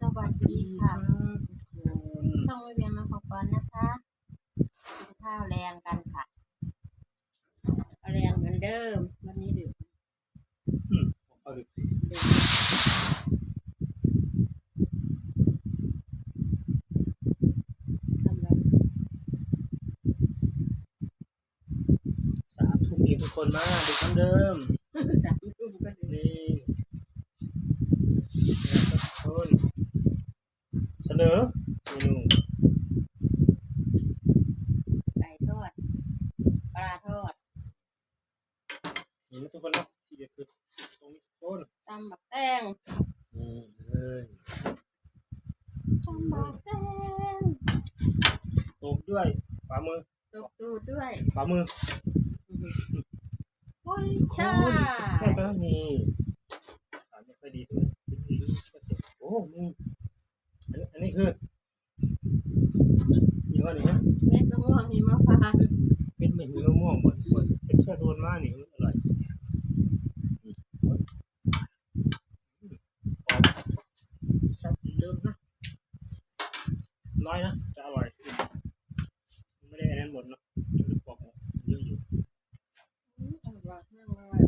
สวัสดีค่ะช่องวิเวียนมาขอก่อนนะคะกินข้าวแรงกันค่ะเอาแรงเหมือนเดิม วันนี้ดึกเอาดิดึกทำอะไรสามทุ่มเองทุกคนมาดูกันเดิมสามทุ่มก็ดึก นี่ทุกคนเส นอเมนูไก่ทอดปลาทอดนี่นะทุกคนเนาะที่เด็ดคือตรงนี้ทุกคนตำบักแต้งนี่เลยตำบักแต้งตบด้วยฝ่ามือตกตูดด้วยฝ่ามือโอ้ยทุกคชานแซ่บๆแล้วนี่อ่านไม่ค่อยดีใช่ไหมดีๆโอ้นี่อั นนี้อันนี้คือยี่ห้อนี้ฮะเม็ดมะม่วงหิมพานต์เป็นเหมือนมะม่วงหมดหมดแซ่บๆโดนมากนี่อร่อยสิชอบกินเดิมนะน้อยนะ จะอร่อยไม่ได้อันนั้นหมดเนาะมันปอกหมดเยอะอยู่ อร่อยมากเลย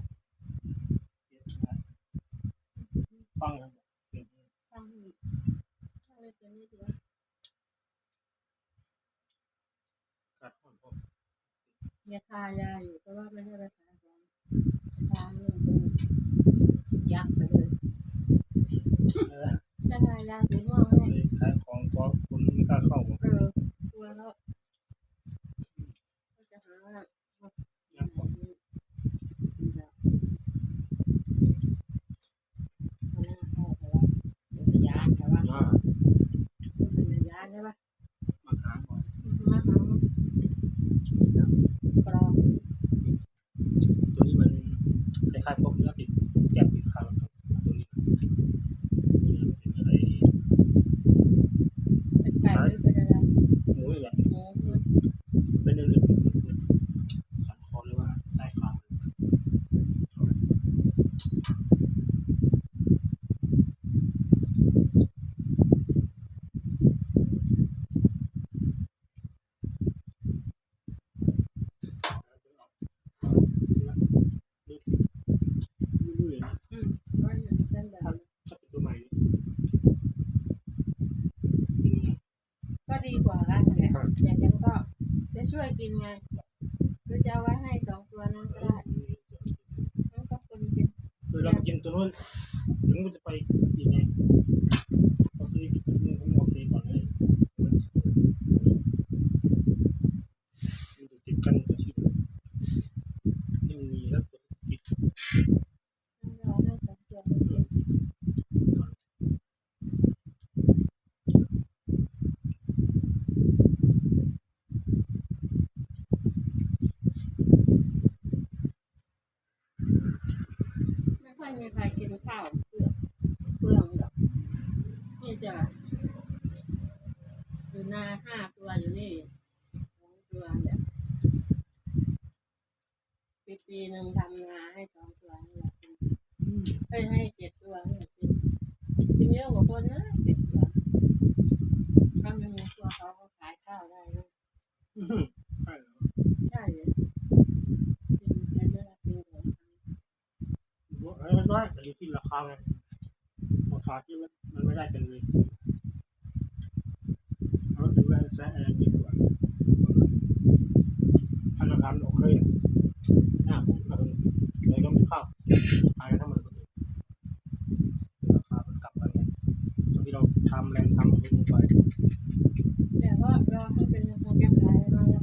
ฟังครับ ตั้งตั้งเลยตัวนี้ดี กัดหอมผม ยาทายาอยู่เพราะว่าไม่ใช่ราคาของทาเรื่องยักษ์ไปเลย เออ จะทายาสีม่วงให้ขายของเพราะคนไม่กล้าเข้าหมดเออกลัวแล้วก็จะหาว่า นะ เป็นยานใช่ปะ อ่า เป็นยานใช่ปะ มาหาก่อน มาหากรอง ตัวนี้มันคล้ายๆพวกเนื้อติดแก้มติดขาครับตัวนี้เป็นอะไร เป็นไก่หรือเป็นอะไร หมูนี่แหละ หมู เป็นเรื่องสันคอเลยว่าใต้ขาไม่รู้เลยนะ อืมว่าอยู่ในเส้นแบบ ถ้าเป็นตัวใหม่เป็นไง ก็ดีกว่า แต่ฉันก็จะช่วยกินไงหรือจะเอาไว้ให้สองตัวนั้นก็ได้ทั้งสองคนกิน คือเรากินตัวนู้นถึงมันจะไปอีกไงก็คือมันคงโอเคก่อนเลยมันจะติดกันกับชีวิตนี่มีแล้วตัวติด เราให้สองตัวนี้กินไม่ค่อยมี ใครกินข้าวเปลือกเปลืองหรอกนี่จะอยู่นาห้าตัวอยู่นี่สองตัวเนี่ยปีปีหนึ่งทำนาให้สองตัวนี่แหละกินเอ้ยให้เจ็ดตัวนี่แหละกินกินเยอะกว่าคนนะเจ็ดตัวถ้าไม่มีตัวเขาก็ขายข้าวได้นะ ใช่เหรอ ใช่เลยกินไปเรื่อยๆกินเถอะ เอ้ย น้อยแต่อยู่ที่ราคาไงราคาที่มันมันไม่ได้กันเลยเอาเป็นแม่แซ่ดีกว่าถ้าราคามันโอเคอะผมเอาเลยก็ไม่เข้าขายทั้งหมดเลยราคามันกลับกันไงที่เราทำแรงทำมันลงไปแต่ว่าเรอให้เป็นทางการขายมาแล้ว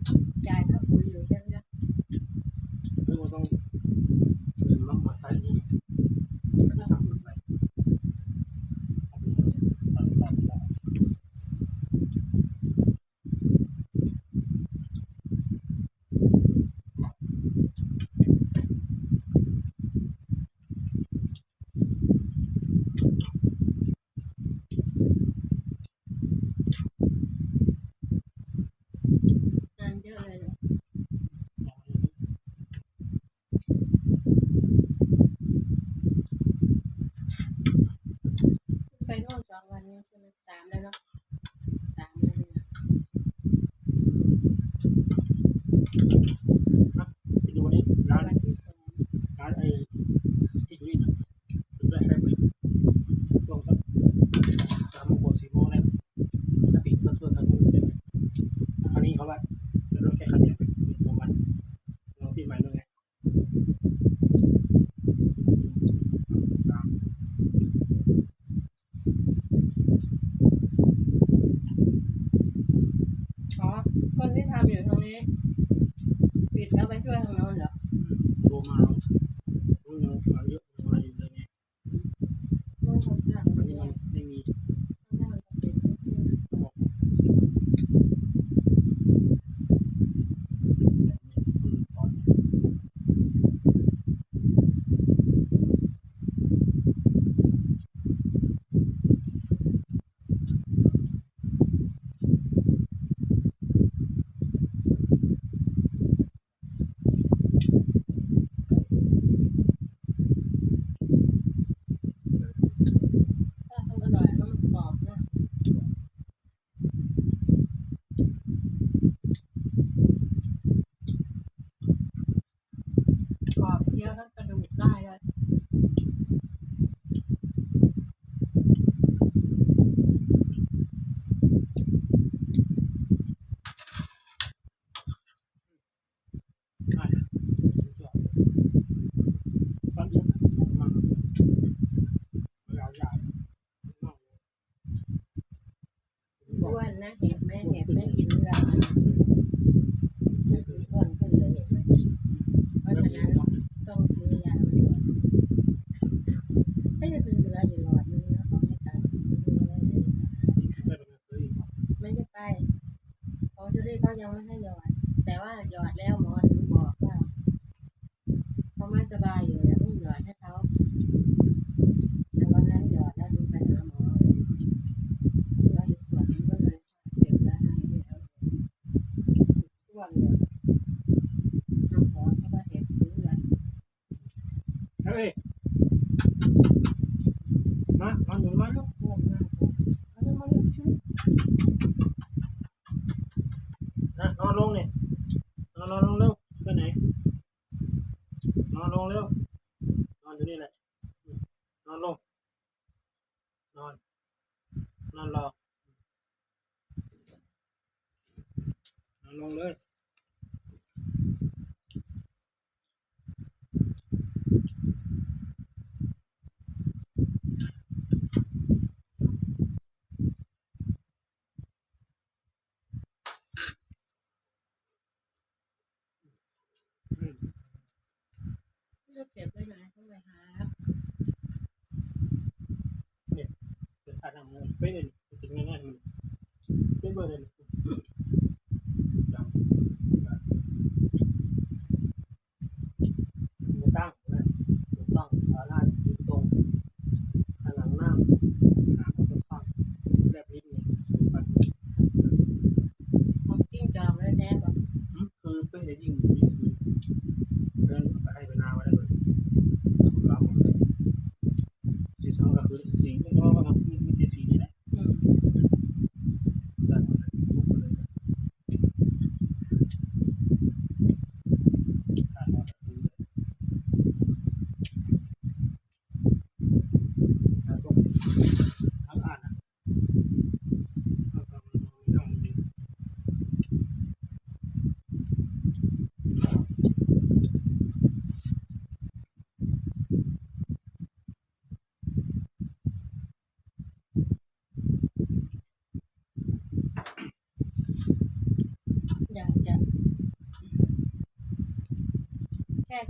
ยังไม่ให้หยอด แต่ว่าหยอดแล้วหมอถึงบอก করেন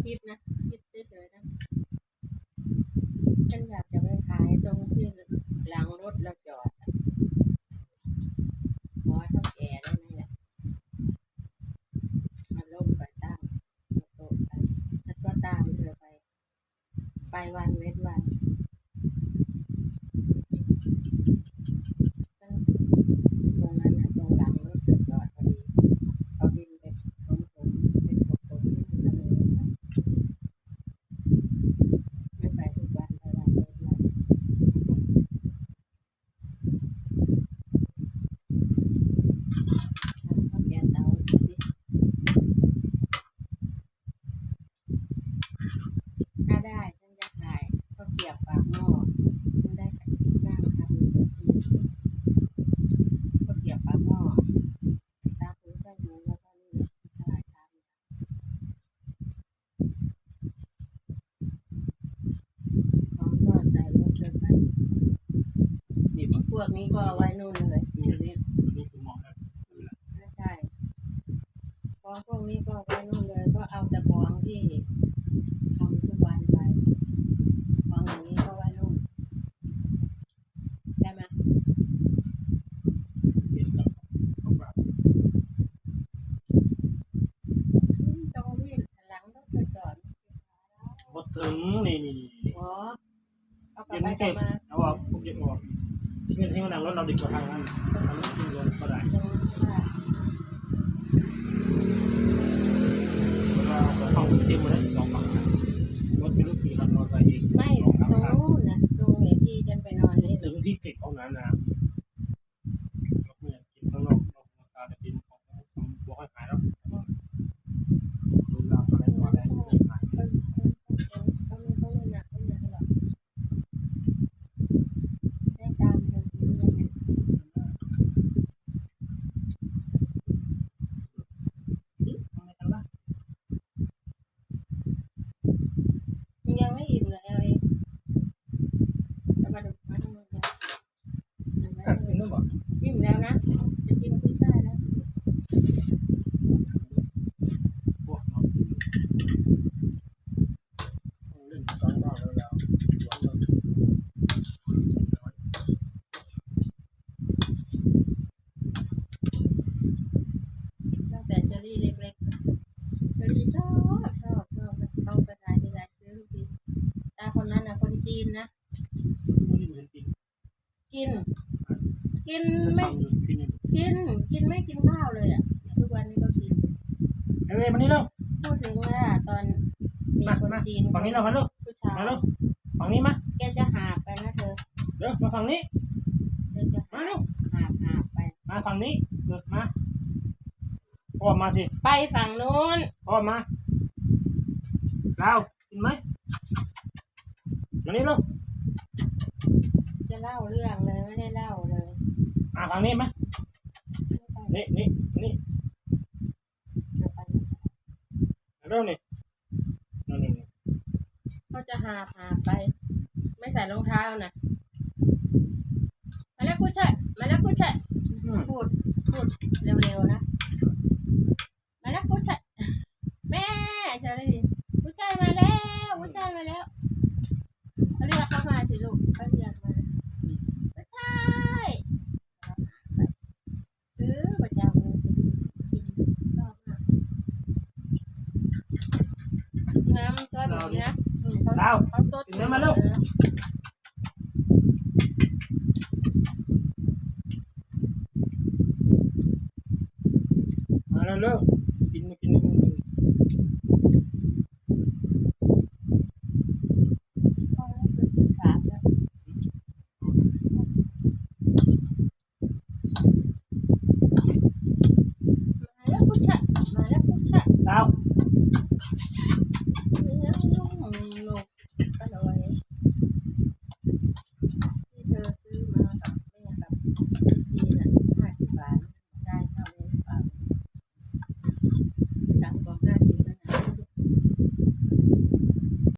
คลิปนะคลิปเฉยๆนะเป็นแบบ นี้ก็เอาไว้นู่นเลยชีวิตอันนี้คือเหมาะแล้วไม่ใช่ของพวกนี้ก็เอาไว้นู่นเลย ก็เอาแต่ของที่ทำทุกวันไปของอย่างนี้ก็ไว้นู่นได้ไหมเรียนกับเขาปรับตรงที่หลังต้องไปจอดพอถึงนี่นี่นี่นี่อ๋อเอากลัเย็บนไปกลัเก็บบมา เอาออกพวกเย็นออกที่ มันที่มันนั่งรถเราดีกว่าทางนั้นทางนั้นกินลงก็ได้ ตรงว่า แล้วก็เอาเต็มหมดเลยสองฝั่งนะรถเป็นรถขี่รถมอเตอร์ไซค์อีก ไม่ สอง ต ข้าง รง ทาง นู้นนะตรงไหนที่ฉันไปนอนเล่น ถึงที่เก็บของนั้นนะยกมือกินข้างนอกนอกตาจะกินของของบอกให้ขายแล้วดูเราอะไรตัวอะไรไม่ขาย ก็ก็ก็ไม่ก็ไม่หนักไม่หนักหรอกได้ตามเธอคือยังไง ทำไมกันล่ะ มันยังไม่อิ่มเลยเอาเองแล้วมาดูมาดูมัน อะกินด้วยบ่ อิ่มแล้วนะ จะกินกุ้ยช่ายแล้ว พวกเราเล่นสองรอบแล้วสองรอบ ตั้งแต่เชอรี่เล็กๆเชอรี่ชอบชอบชอบต้องไปขายที่ไหนซื้อทุกทีตาคนนั้นนะคนจีนนะ ไม่ได้เหมือนกิน กิน กินฟัไม่งอยู่ที่นี่กินกินไม่กินข้าวเลยอะทุกวันนี้ก็กินเอ้ยมานี่เร็วพูดถึงว่าตอนมีคนจีนฝั่งนี้เรามาเร็วผู้ชายมาเร็วฝั่งนี้มาแกจะหาบไปนะเธอเร็วมาฝั่งนี้แกจะมาเร็วหาบหาบไป มาฝั่งนี้เออมาพ่อมาสิไปฝั่งนู้นพ่อมาเรากินไหมมานี่เร็วจะเล่าเรื่องเลยไม่ได้เล่าเลย มาฝั่งนี้ไหมไม่ต้องนี่นี่นี่เดี๋ยวไปเร็วนี่นี่นี่นี่เขาจะหาบหาบไป ไม่ใส่รองเท้านะมาแล้วกูเชะมาแล้วกูเชะอืมพูดพูดเร็วๆนะ มาแล้วกูเชะแม่จะได้ยินกูชายมาแล้วกูชายมาแล้วเขาเรียกเขามาสิลูกเขาเรียกมากูชายซื้อประจำเลยกินชอบมากน้ำก็แบบนี้นะอืมเขาเราเขาสดกินน้อมาลูกมาเร็วลูก